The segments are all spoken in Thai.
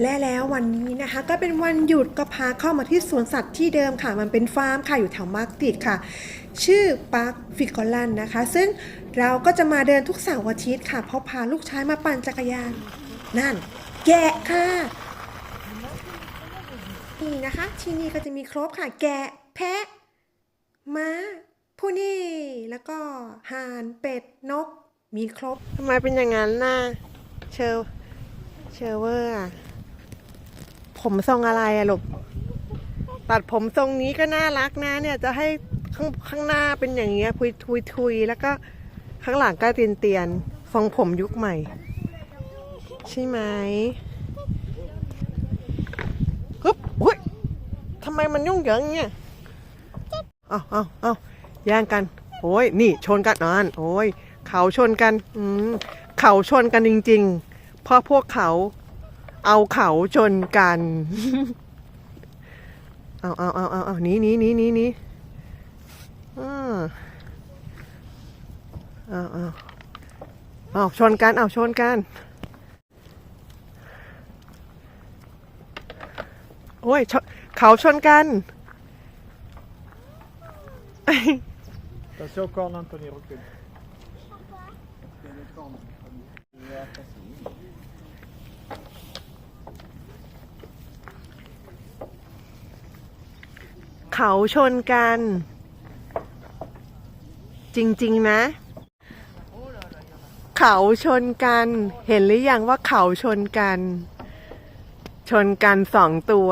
และแล้ววันนี้นะคะ ก็เป็นวันหยุดก็พาเข้ามาที่สวนสัตว์ที่เดิมค่ะ มันเป็นฟาร์มค่ะอยู่แถวมาร์กติดค่ะ ชื่อปาร์คฟิกอลันนะคะ ซึ่งเราก็จะมาเดินทุกเสาร์อาทิตย์ค่ะ เพราะพาลูกชายมาปั่นจักรยาน นั่น แกะค่ะ นี่นะคะ ที่นี่ก็จะมีครบค่ะ แกะ แพะ ม้า ผู้นี่ แล้วก็ห่านเป็ดนก มีครบทำไมเป็นอย่างนั้นน่ะเชลเชลเวอร์ ผมทรงอะไรอะลูกตัดผมทรงนี้ก็น่ารักนะ เนี่ยจะให้ข้างข้างหน้าเป็นอย่างเงี้ยพุยทุยทุยแล้วก็ข้างหลังก็เตียนเตียนๆทรงผมยุคใหม่ ใช่ไหมฮึบอุ้ยทำไมมันยุ่งเหยิงเนี่ยเอาเอาเอาแย่งกัน โอ้ยนี่ชนกันนั่นโอ้ยเขาชนกัน อืมเขาชนกันจริง ๆ เพราะพวกเขา เอาเขาชนกัน เอาเอาเอาเอาเอาหนีหนีหนีหนีหนีอ่าเอาเอาเอาชนกัน เอาชนกัน โอ้ยชนเขาชนกัน Attention, corne, Anthony, recule. เขาชนกัน จริงๆนะ เขาชนกัน เห็นหรือยังว่าเขาชนกัน ชนกันสองตัว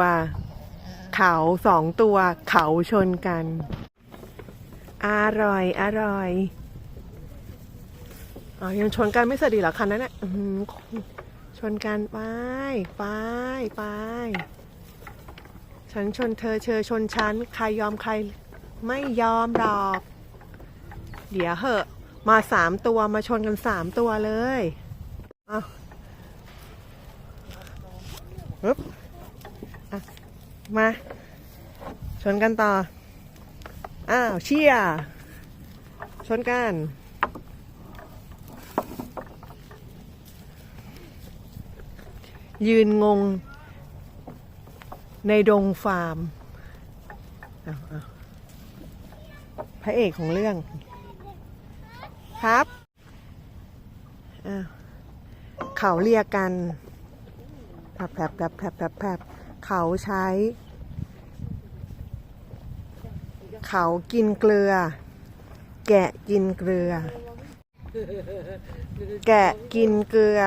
เขาสองตัว เขาชนกัน อร่อย อร่อยอ๋อยังชนกันไม่เสร็จดีหรอคันนั้นน่ะชนกันไปไปไป ฉันชนเธอเธอชนฉัน ใครยอมใครไม่ยอมหรอก เดี๋ยวเหอะ มาสามตัวมาชนกันสามตัวเลยเอาปึ๊บอะมา ชนกันต่อ อ้าว เชียชนกันยืนงง ในดงฟาร์ม พระเอกของเรื่อง ครับ เขาเรียกกันแผลบแผลบแผลบแผลบแผลบเขาใช้ เขากินเกลือ แกะกินเกลือ แกะกินเกลือ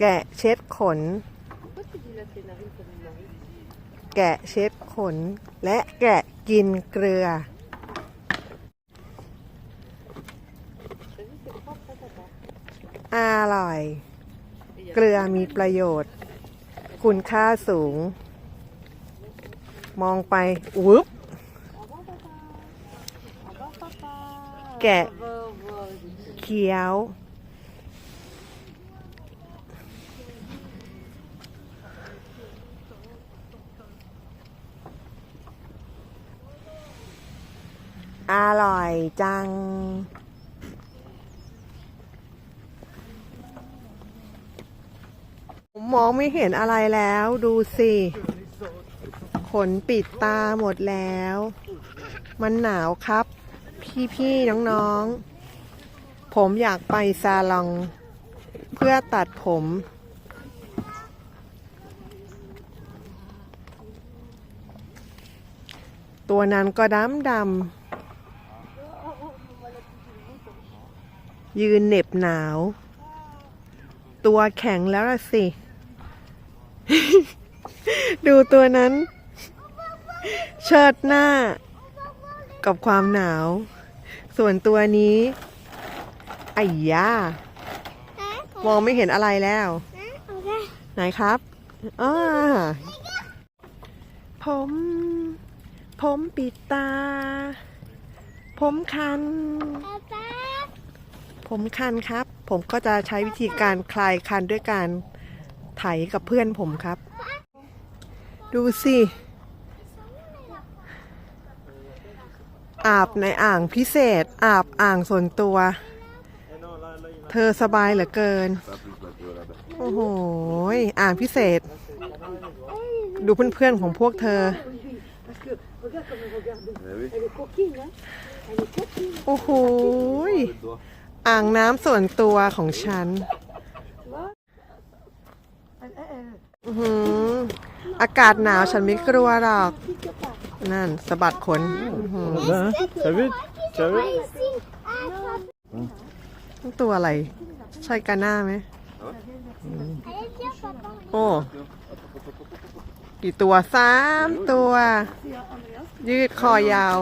แกะเช็ดขน แกะเช็ดขน และแกะกินเกลือ อร่อย เกลือมีประโยชน์ คุณค่าสูง มองไปอุ๊บแกะเคี้ยว อร่อยจัง ผมมองไม่เห็นอะไรแล้วดูสิ ขนปิดตาหมดแล้ว มันหนาวครับ พี่ๆ น้องๆ ผมอยากไปซาลอง เพื่อตัดผมตัวนั้นก็ดำดำ ยืนเหน็บหนาว ตัวแข็งแล้วล่ะสิ ดูตัวนั้น เชิดหน้า กับความหนาว ส่วนตัวนี้ไอ้ยามองไม่เห็นอะไรแล้วไหนครับอ่าผม ผมปิดตา ผมคัน ผมคันครับ ผมก็จะใช้วิธีการคลายคันด้วยการไถกับเพื่อนผมครับ ดูสิ อาบในอ่างพิเศษ อาบอ่างส่วนตัว เธอสบายเหลือเกิน โอ้โห อ่านพิเศษ ดูเพื่อนๆของพวกเธอ โอ้โห อ่างน้ำส่วนตัวของฉันอื้อหืออากาศหนาวฉันไม่กลัวหรอก นั่นสะบัดขนอื้อหือ Là, hein T'as vu T'as vu นี่ตัวอะไร ใช่กาน่าไหม โอ้ กี่ตัวสามตัว ยืดคอยาว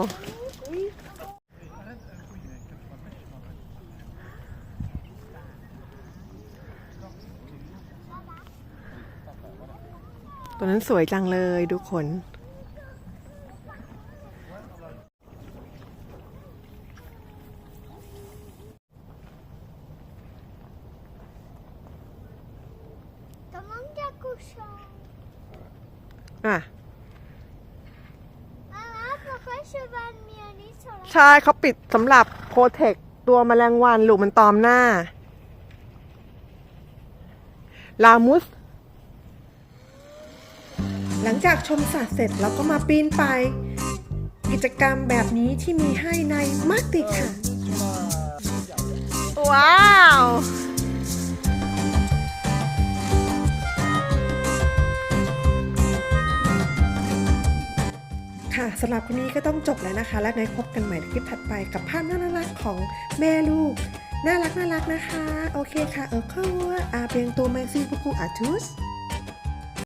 ตัวนั้นสวยจังเลยดูขน Demande à cochon. อะ Maman, pourquoi je vais miauler sur la ใช่เขาปิดสำหรับโปรเทคตัวแมลงวันลูกมันตอมหน้า ลามุส หลังจากชมสัตว์เสร็จเราก็มาปีนไป กิจกรรมแบบนี้ที่มีให้ในมักติค่ะ ว้าวค่ะสำหรับวันนี้ก็ต้องจบแล้วนะคะ และในพบกันใหม่ในคลิปถัดไปกับภาพน่ารักๆของแม่ลูก น่ารักน่ารักนะคะ โอเคค่ะ เออเข้าว่าอาเบียงตัวไมซีบุกุอาทุส